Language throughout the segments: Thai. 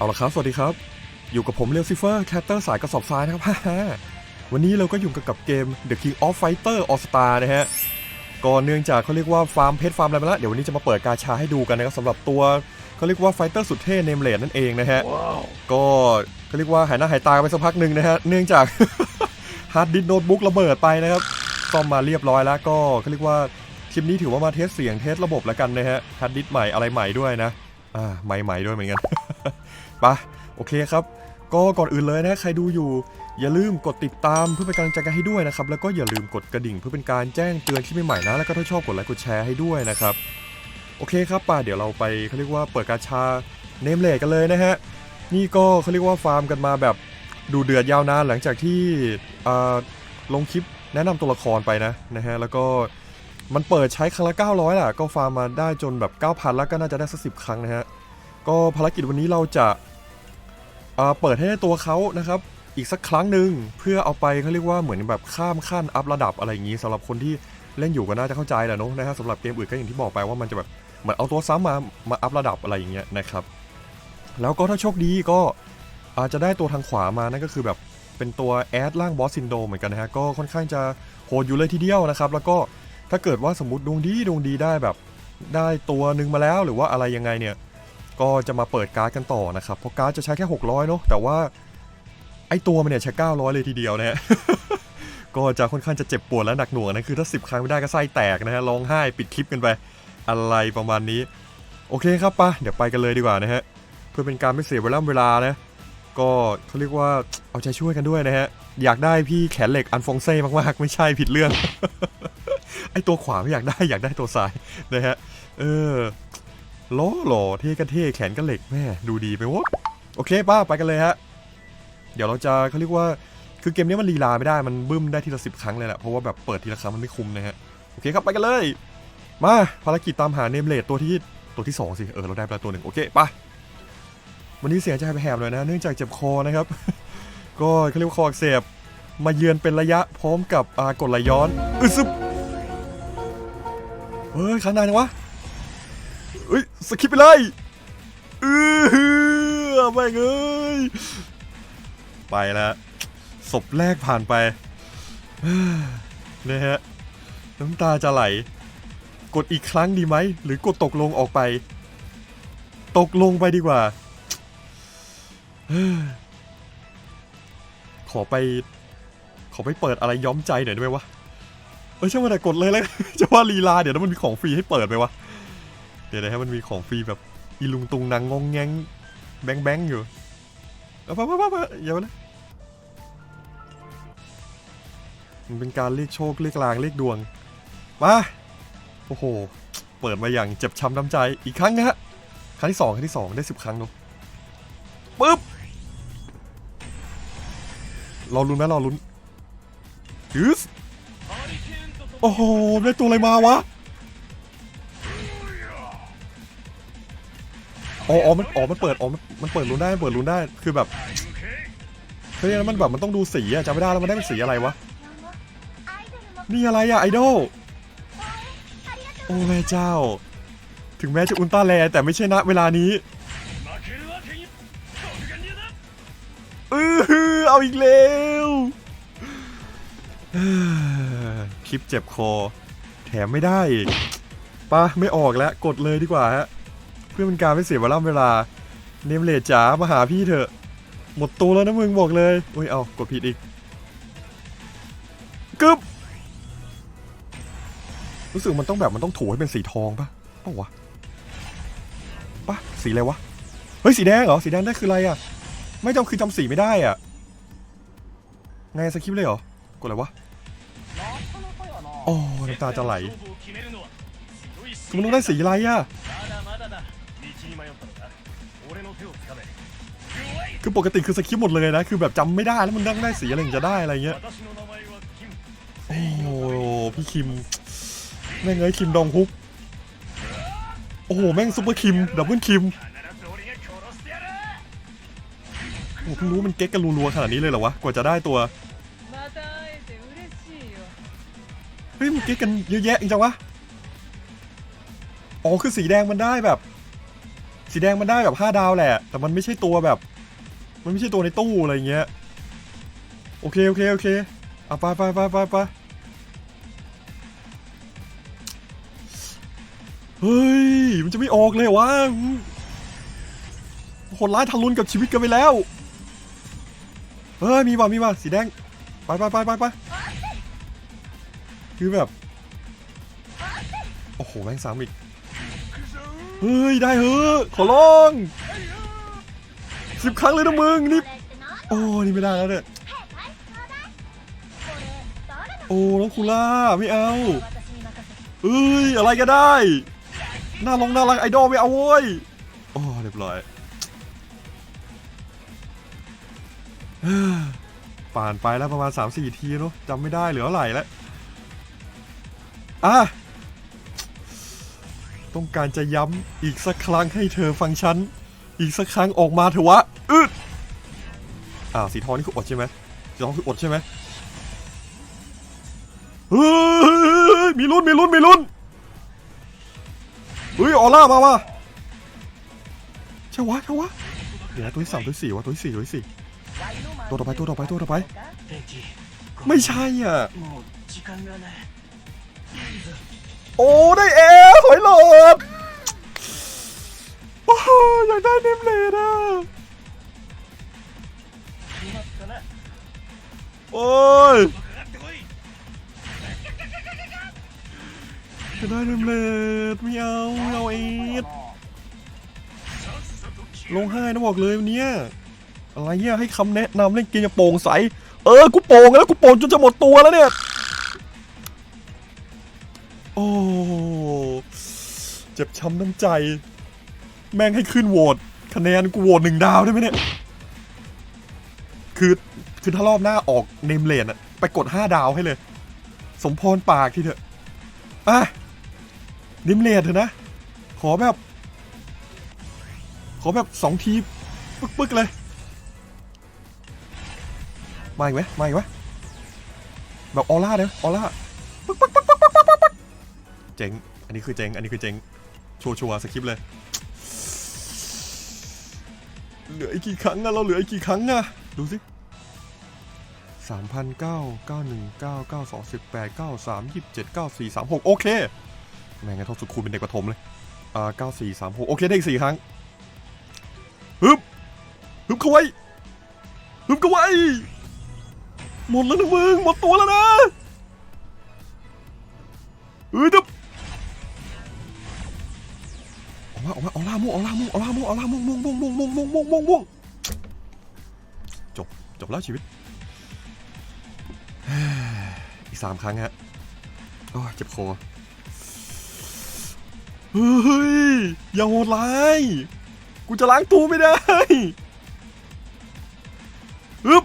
เอาละครับ สวัสดีครับ อยู่กับผมเรียวซิเฟอร์แคตเตอร์สายกระสอบทรายนะครับฮ่าๆวันนี้เราก็อยู่กับเกม The King of Fighter All Star นะฮะก็เนื่องจากเขาเรียกว่าฟาร์มเพชรฟาร์มอะไรมาแล้วเดี๋ยววันนี้จะมาเปิดกาชาให้ดูกันนะครับสำหรับตัวเขาเรียกว่าไฟเตอร์สุดเท่เนมเลดนั่นเองนะฮะ ก็เขาเรียกว่าหายหน้าหายตากันไปสักพักหนึ่งนะฮะ เนื่องจากฮาร์ดดิสก์โน้ตบุ๊กระเบิดไปนะครับซ่อมมาเรียบร้อยแล้วก็เขาเรียกว่าคลิปนี้ถือว่ามาเทสเสียงเทสระบบแล้วกันนะฮะฮาร์ดดิสก์ใหม่อะไรใหม่ด้วยนะ อ่าใหม่ใหม่ด้วยเหมือนกันไปะโอเคครับ ก็ก่อนอื่นเลยนะใครดูอยู่ อย่าลืมกดติดตามเพื่อเป็นกำลังใจกันให้ด้วยนะครับ แล้วก็อย่าลืมกดกระดิ่งเพื่อเป็นการแจ้งเตือนที่ใหม่ๆนะ แล้วก็ถ้าชอบกดไลค์กดแชร์ให้ด้วยนะครับ โอเคครับป่าเดี๋ยวเราไปเขาเรียกว่าเปิดกาชาเนมเลดกันเลยนะฮะ นี่ก็เขาเรียกว่าฟาร์มกันมาแบบดูเดือดยาวนานหลังจากที่ลงคลิปแนะนำตัวละครไปนะนะฮะแล้วก็มันเปิดใช้ครั้งละ 900แหละก็ฟาร์มมาได้จนแบบ 9,000 แล้วก็น่าจะได้สักสิครั้งนะฮะ ก็ภารกิจวันนี้เราจะ เปิดให้ได้ตัวเขานะครับ อีกสักครั้งหนึ่งเพื่อเอาไปเขาเรียกว่าเหมือนแบบข้ามขั้นอัพระดับอะไรอย่างนี้สำหรับคนที่เล่นอยู่ก็น่าจะเข้าใจแหละเนอะนะฮะสำหรับเกมอื่นก็อย่างที่บอกไปว่ามันจะแบบเหมือนเอาตัวซ้ำมามาอัพระดับอะไรอย่างเงี้ยนะครับ แล้วก็ถ้าโชคดีก็อาจจะได้ตัวทางขวามานั่นก็คือแบบเป็นตัวแอดล่างบอสซินโดเหมือนกันนะฮะก็ค่อนข้างจะโหดอยู่เลยทีเดียวนะครับ แล้วก็ถ้าเกิดว่าสมมติดวงดีดวงดีได้แบบได้ตัวหนึ่งมาแล้วหรือว่าอะไรยังไงเนี่ย ก็จะมาเปิดการ์ดกันต่อนะครับ เพราะการ์ดจะใช้แค่ 600 เนาะแต่ว่า ไอตัวมันเนี่ยใช้ 900 เลยทีเดียวนะฮะก็จะค่อนข้างจะเจ็บปวดและหนักหน่วงนะคือถ้า 10 ครั้งไม่ได้ก็ไส้แตกนะฮะร้องไห้ปิดคลิปกันไปอะไรประมาณนี้ โอเคครับปะเดี๋ยวไปกันเลยดีกว่านะฮะเพื่อเป็นการไม่เสียเวลาเวลานะก็เขาเรียกว่าเอาใจช่วยกันด้วยนะฮะอยากได้พี่แขนเหล็กอันฟองเซ่มากๆ ไม่ใช่ผิดเรื่องไอตัวขวาไม่อยากได้อยากได้ตัวซ้ายนะฮะเออ ล้อหล่อเท่กันเท่แขนก็เหล็กแม่ดูดีไปวะโอเคป้าไปกันเลยฮะ เดี๋ยวเราจะเขาเรียกว่าคือเกมนี้มันลีลาไม่ได้มันบึ้มได้ทีละสิบครั้งเลยแหละเพราะว่าแบบเปิดทีละครั้งมันไม่คุ้มนะฮะโอเคครับไปกันเลย มาภารกิจตามหาเนมเลดตัวที่ตัวที่สองสิเออเราได้ไปแล้วตัวหนึ่งโอเคไปวันนี้เสียงจะแหบๆหน่อยนะเนื่องจากเจ็บคอนะครับ ก็เขาเรียกว่าคออักเสบมาเยือนเป็นระยะพร้อมกับอากดไหลย้อนอึซึบเฮ้ยข้างในจังวะ เอ้ยสคิปไปเลยเออแม่เอ้ยไปแล้วศพแรกผ่านไปนะฮะน้ำตาจะไหล กดอีกครั้งดีไหม หรือกดตกลงออกไป ตกลงไปดีกว่า ขอไป ขอไปเปิดอะไรย้อมใจหน่อยได้ไหมวะ เออช่างมันแต่กดเลยแล้วจะว่าลีลาเดี๋ยวแล้วมันมีของฟรีให้เปิดไหมวะ เดี๋ยวนะฮะมันมีของฟรีแบบอีลุงตุงนางงงแงงแบงแบงอยู่เอาไปไปไปอย่ามานะมันเป็นการเรียกโชคเรียกลางเรียกดวง มา โอ้โห เปิดมาอย่างเจ็บช้ำน้ำใจอีกครั้งนะฮะ ครั้งที่สองครั้งที่สองได้สิบครั้งเนอะปึ๊บรอลุ้นไหมรอลุ้นยืสโอ้โห ได้ตัวอะไรมาวะ อ๋ออ๋อมันอ๋อมันเปิดอ๋อมันมันเปิดลุ้นได้เปิดลุ้นได้คือแบบเฮ้ยแล้วมันแบบมันต้องดูสีอะจำไม่ได้แล้วมันได้เป็นสีอะไรวะนี่อะไรอะไอดอลโอ้แม่เจ้า ถึงแม้จะอุลตร้าแลแต่ไม่ใช่ณเวลานี้เออเอาอีกแล้วคลิปเจ็บคอ แถมไม่ได้ปะไม่ออกแล้ว กดเลยดีกว่าฮะ พื่อเป็นการไม่เสียเวลาเวลา เนมเลดจ๋ามาหาพี่เถอะ หมดตัวแล้วนะมึงบอกเลยอุ้ยเอากดผิดอีกกึบรู้สึกมันต้องแบบมันต้องถูให้เป็นสีทองปะปล่าวะปะสีอะไรวะ เฮ้ยสีแดงเหรอ สีแดงได้คืออะไรอะ ไม่จำคือจำสีไม่ได้อะ ไงสคริปเลยเหรอ กดอะไรวะโอ้น้ำตาจะไหลคือมันต้องได้สีอะไรอะ คือปกติคือสคริปต์หมดเลยนะ คือแบบจำไม่ได้แล้วมันนั่งได้สีอะไรจะได้อะไรเงี้ย โอ้พี่คิม แม่งไอ้คิมดองฮุก โอ้โห แม่งซุปเปอร์คิม ดับเบิลคิม โอ้เพิ่รู้มันเก๊กกันรัวๆขนาดนี้เลยเหรอวะ กว่าจะได้ตัว เฮ้ยมันเก๊กกันเยอะแยะจริงจังวะ อ๋อคือสีแดงมันได้แบบ สีแดงมันได้แบบห้าดาวแหละ แต่มันไม่ใช่ตัวแบบ มันไม่ใช่ตัวในตู้อะไรเงี้ย โอเคโอเคโอเคอะไปไปไปไปไปเฮ้ย มันจะไม่ออกเลยวะคนร้ายทะลุนกับชีวิตกันไปแล้ว เฮ้ย มีว่ะมีว่ะสีแดง ไปไปไปไปไปคือแบบ โอ้โห แม่งสามอีก เฮ้ย ได้เฮ้อขอร้อง สิบครั้งเลยนะมึงนี่โอ้นี่ไม่ได้แล้วเนี่ยโอ้แล้วคูล่าไม่เอาเอ้ยอะไรก็ได้น่าลงน่ารักไอดอลไม่เอาโว้ยโอ้เรียบร้อยผ่านไปแล้วประมาณ 3-4 ทีเนาะจำไม่ได้เหลือไหลแล้วอะต้องการจะย้ำอีกสักครั้งให้เธอฟังฉัน อีกสักครั้งออกมาเถอะวะอึดอ่าสีทองนี่คืออดใช่ไหมสีทองคืออดใช่ไหมเฮ้ยมีลุ้นมีลุ้นมีลุ้นเฮ้ยออร่ามาวะใช่วะใช่วะเดี๋ยวตัวที่สามตัวที่สี่วะตัวที่สี่ตัวที่สี่ตัวต่อไปตัวต่อไปตัวต่อไป ไม่ใช่อะโอ้ได้เอหอยหลอดโอ้ ได้เนมเลดอะโอ้ยจะได้เนมเลดไม่เอาไม่เอาเอ็ดลงให้นะบอกเลยวันนี้อะไรเนี่ยให้คำแนะนำเล่นเกมจะโป่งใส เออ กูโป่งแล้วกูโป่งจนจะหมดตัวแล้วเนี่ย โอ้ เจ็บช้ำน้ำใจ แม่งให้ขึ้นโหวตคะแนนกูโหวตหนึ่งดาวได้ไหมเนี่ย คือคือถ้ารอบหน้าออกเนมเลนอะไปกดห้าดาวให้เลย สมพรปากทีเถอะอะเนมเลนเถอะนะ ขอแบบ ขอแบบสองทีปึ๊กๆเลย มาอีกไหมมาอีกไหมแบบออร่าเลยออร่าปึกๆเจ๋ง อันนี้คือเจ๋ง อันนี้คือเจ๋ง ชัวชัวสคริปเลย เหลืออีกกี่ครั้งอะเราเหลืออีกกี่ครั้งอะดูสิสามพันเก้าเก้าหนึ่งเก้าเก้าสองสิบแปดเก้าสามยี่สิบเจ็ดเก้าสี่สามหกโอเคแม่งไงท่องสุดคูณเป็นเด็กประถมเลยอ่าเก้าสี่สามหกโอเคได้อีกสี่ครั้งฮึบฮึบเข้าไว้ฮึบเข้าไว้หมดแล้วนะมึงหมดตัวแล้วนะเอ้ยดึบาออกมาออกล่าม่วงออกล่าม่วงออกล่าม่วงออกล่าม่วงม่วงม่วงม่วงม่วงม่วงม่วงม่วงม่วงจบจบแล้วชีวิตอีกสามครั้งฮะโอ้เจ็บคอเฮ้ยอย่าโหดร้ายกูจะล้างตูไม่ได้อึ๊บ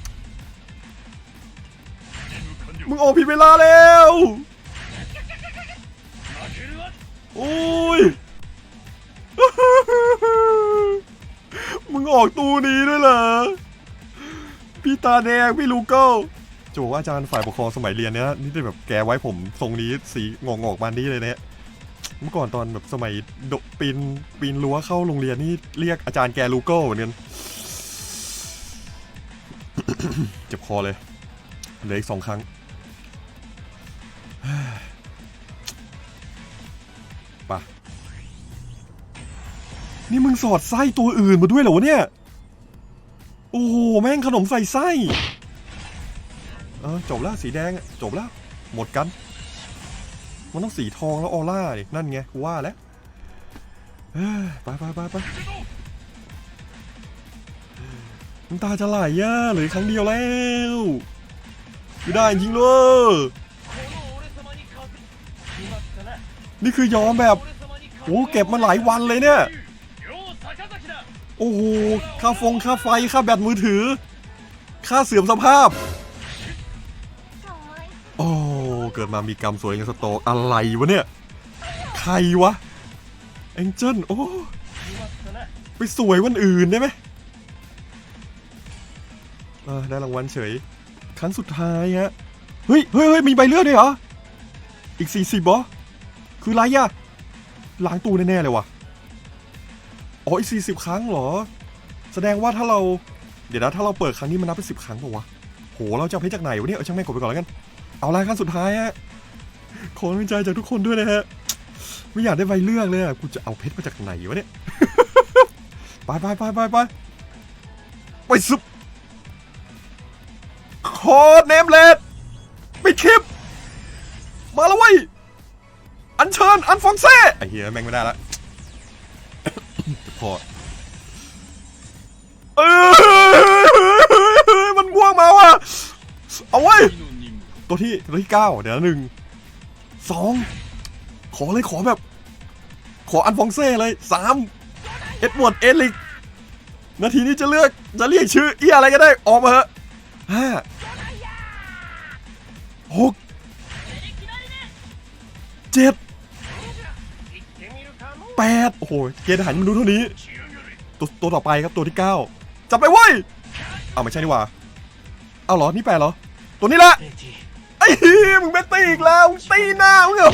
มึงออกผิดเวลาแล้วโอ้ย มึงออกตู้นี้ด้วยเหรอ พี่ตาแดง พี่ลูกเก้าจะอว่าอาจารย์ฝ่ายปกครองสมัยเรียนเนี้ยนี่ได้แบบแกไว้ผมทรงนี้สีงอกงอกมานี่เลยเนี้ยเมื่อก่อนตอนแบบสมัยดปีนปีนรั้วเข้าโรงเรียนนี่เรียกอาจารย์แกลูกเก้าเหมือนกันเจ็บคอเลยเหลืออีกสองครั้ง ปะนี่มึงสอดไส้ตัวอื่นมาด้วยเหรอวะเนี่ย โอ้โห แม่งขนมใส่ไส้ เออจบแล้วสีแดงจบแล้ว หมดกัน มันต้องสีทองแล้วออร่าดินั่นไงกูว่าแล้วไปไปไปไปน้ำตาจะไหลอะเหลือครั้งเดียวแล้ว ไม่ได้จริงเลย นี่คือยอมแบบโอ้เก็บมาหลายวันเลยเนี่ย โอ้โหค่าฟงค่าไฟค่าแบตมือถือ ค่าเสื่อมสภาพ โอ้เกิดมามีกรรมสวยกันสตอกอะไรวะเนี่ย ใครวะแองเจิลโอ้ไปสวยวันอื่นได้ไหมได้รางวัลเฉย ครั้งสุดท้ายฮะ เฮ้ยเฮ้ยเฮ้ยมีใบเลือดด้วยเหรอ อีก40บอคือไรอะล้างตู้แน่ๆเลยวะอ๋ออีก40ครั้งเหรอ แสดงว่าถ้าเรา เดี๋ยวนะถ้าเราเปิดครั้งนี้มันนับเป็น10ครั้งป่าวะโหเราจะเอาเพชรจากไหนวะเนี่ยเออช่างแม่งกดไปก่อนแล้วกัน เอาละครั้งสุดท้ายฮะขอกำลังใจจากทุกคนด้วยนะฮะไม่อยากได้ใบเลือกเลยอะกูจะเอาเพชรมาจากไหนวะเนี่ยไปไปไปไปไปไปซุปโคดเนมเลดปิดคลิป มาแล้วเว้ย อันเชิญ อันฟองเซ่ไอ้เหี้ยแม่งไม่ได้ละพอเออมันง่วงมาว่ะ เอาไว้ยตัวที่ตัวที่เก้าเดี๋ยวนะหนึ่งสองขอเลยขอแบบ ขออันฟองเซ่เลยสามเอ็ดเวิร์ดเอลิกนาทีนี้จะเลือกจะเรียกชื่อเอียอะไรก็ได้ออกมาเถอะห้าหก เจ็ดแปดโอ้โห เกณฑ์ทหารมันรู้เท่านี้ ตัวตัวต่อไปครับตัวที่เก้าจับไปเว้ยเอาไม่ใช่นี่ว่าเอาเหรอ นี่แปลเหรอ ตัวนี้ละไอ้มึงเบตตีอีกแล้วตีหน้ามึงเหรอ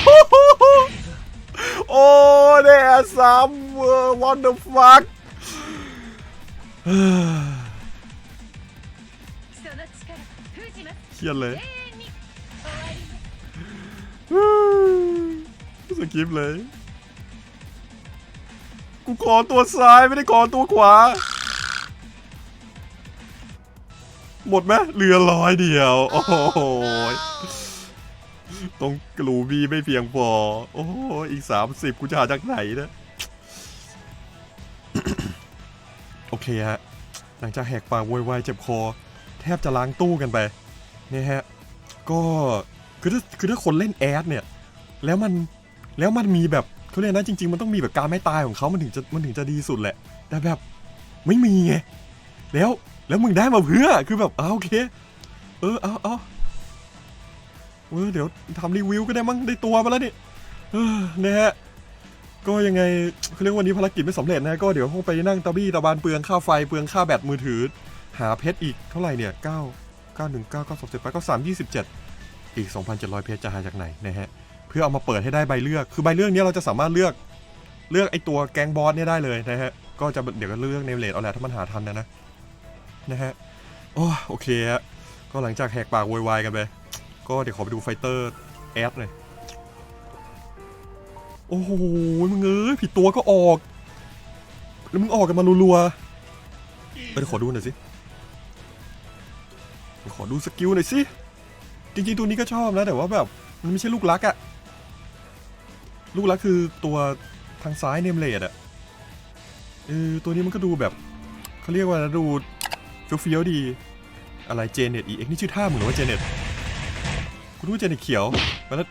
โอ้เดซัมเวอร์วันเดอร์ฟักเครียดเลย สกิปเลย กูขอตัวซ้ายไม่ได้ขอตัวขวา หมดไหมเหลือร้อยเดียว โอ้โหตรงกลูบีไม่เพียงพอ โอ้โหอีก30กูจะหาจากไหนนะ โอเคฮะ หลังจากแหกปากโวยวายเจ็บคอ แทบจะล้างตู้กันไปเนี่ยฮะ ก็คือถ้าคือถ้าคนเล่นแอดเนี่ย แล้วมัน แล้วมันมีแบบเขาเรียกนะจริง ๆ มันต้องมีแบบการไม่ตายของเขามันถึงจะมันถึงจะดีสุดแหละ แต่แบบไม่มีไงแล้วแล้วมึงได้มาเพื่อคือแบบเอาโอเค เออเอาเอาเออเดี๋ยวทำรีวิวก็ได้มั้งได้ตัวมาแล้วนี่เออนะฮะก็ยังไงเขาเรียกวันนี้ภารกิจไม่สำเร็จนะก็เดี๋ยวคงไปนั่งตะบี้ตะบานเปลืองค่าไฟเปลืองค่าแบตมือถือ หาเพชรอีกเท่าไหร่เนี่ย 9 9 1 9 9 2 10 9 3 27 อีก 2,700 เพชรจะหาจากไหนนะฮะ เพื่อเอามาเปิดให้ได้ใบเลือก คือใบเลือกเนี้ยเราจะสามารถเลือกเลือกไอตัวแกงบอสเนี่ยได้เลยนะฮะ ก็จะเดี๋ยวก็เลือกเนมเลดเอาแหละถ้ามันหาทันนะนะนะฮะโอ้โอเคฮะก็หลังจากแหกปากโวยวายกันไป ก็เดี๋ยวขอไปดูไฟเตอร์แอดหน่อยโอ้โหมึงเอ้ยผิดตัวก็ออก แล้วมึงออกกันมารัวๆเออเดี๋ยวขอดูหน่อยสิขอดูสกิลหน่อยสิ จริงๆตัวนี้ก็ชอบนะ แต่ว่าแบบ มันไม่ใช่ลูกรักอะ ลูกรักคือตัวทางซ้ายเนมเลดอะเออตัวนี้มันก็ดูแบบเขาเรียกว่าดูเฟี้ยวๆดี อะไรเจเน็ตอีเอ็กนี่ชื่อท่ามึงเหรอว่าเจเน็ตคุณรู้เจเน็ตเขียวมาแล้ว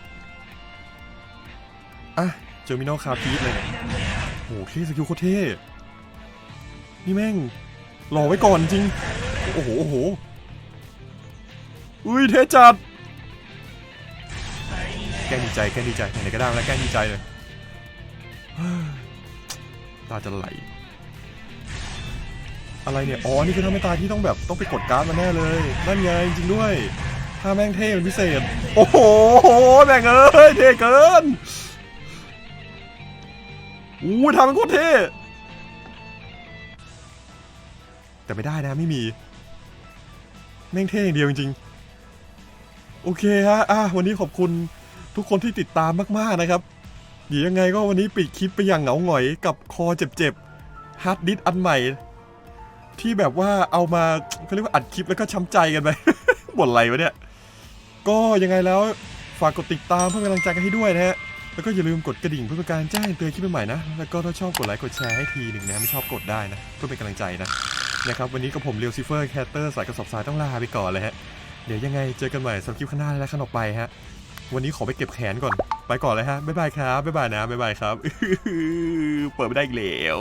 อะเจอมินอลคาพีทเลยเนี่ยโหเท่สกิลโคตรเท่นี่แม่งรอไว้ก่อนจริง โอ้โหโอ้โหอุ้ยเท่จัด แกล้งดีใจแกล้งดีใจไหนๆก็ได้แล้วแกล้งดีใจเลยตาจะไหล อะไรเนี่ย อ๋อ นี่คือถ้าไม่ตาที่ต้องแบบต้องไปกดการ์ดมาแน่เลยนั่นไงจริงด้วยถ้าแม่งเท่เป็นพิเศษ โอ้โหแม่งเอ้ยเท่เกินอู้ทำเป็นโคตรเท่แต่ไม่ได้นะไม่มี แม่งเท่อย่างเดียวจริงๆ โอเคฮะอะวันนี้ขอบคุณ ทุกคนที่ติดตามมากๆนะครับเดี๋ยวยังไงก็วันนี้ปิดคลิปไปอย่างเหงาหงอยกับคอเจ็บๆฮาร์ดดิสก์อันใหม่ ที่แบบว่าเอามาเขาเรียกว่าอัดคลิปแล้วก็ช้ำใจกันไปบ่นอะไรวะเนี่ย ก็ยังไงแล้วฝากกดติดตามเพื่เป็นกำลังใจกันให้ด้วยนะฮะแล้วก็อย่าลืมกดกระดิ่งเพื่อเป็นการแจ้งเตือนคลิปใหม่ๆนะ แล้วก็ถ้าชอบกดไลค์กดแชร์ให้ทีหนึ่งนะไม่ชอบกดได้นะเพื่อเป็นกำลังใจนะนะครับวันนี้กับผมเรียวซิเฟอร์แคตเตอร์สายกระสอบทรายต้องลาไปก่อนเลยฮะเดี๋ยวยังไงเจอกันใหม่สำหรับคลิปข้างหน้าและข้างออกไปฮะ วันนี้ขอไปเก็บแขนก่อน ไปก่อนเลยฮะ บ๊ายบายครับ บ๊ายบายนะ บ๊ายบายครับ เปิดไม่ได้อีกแล้ว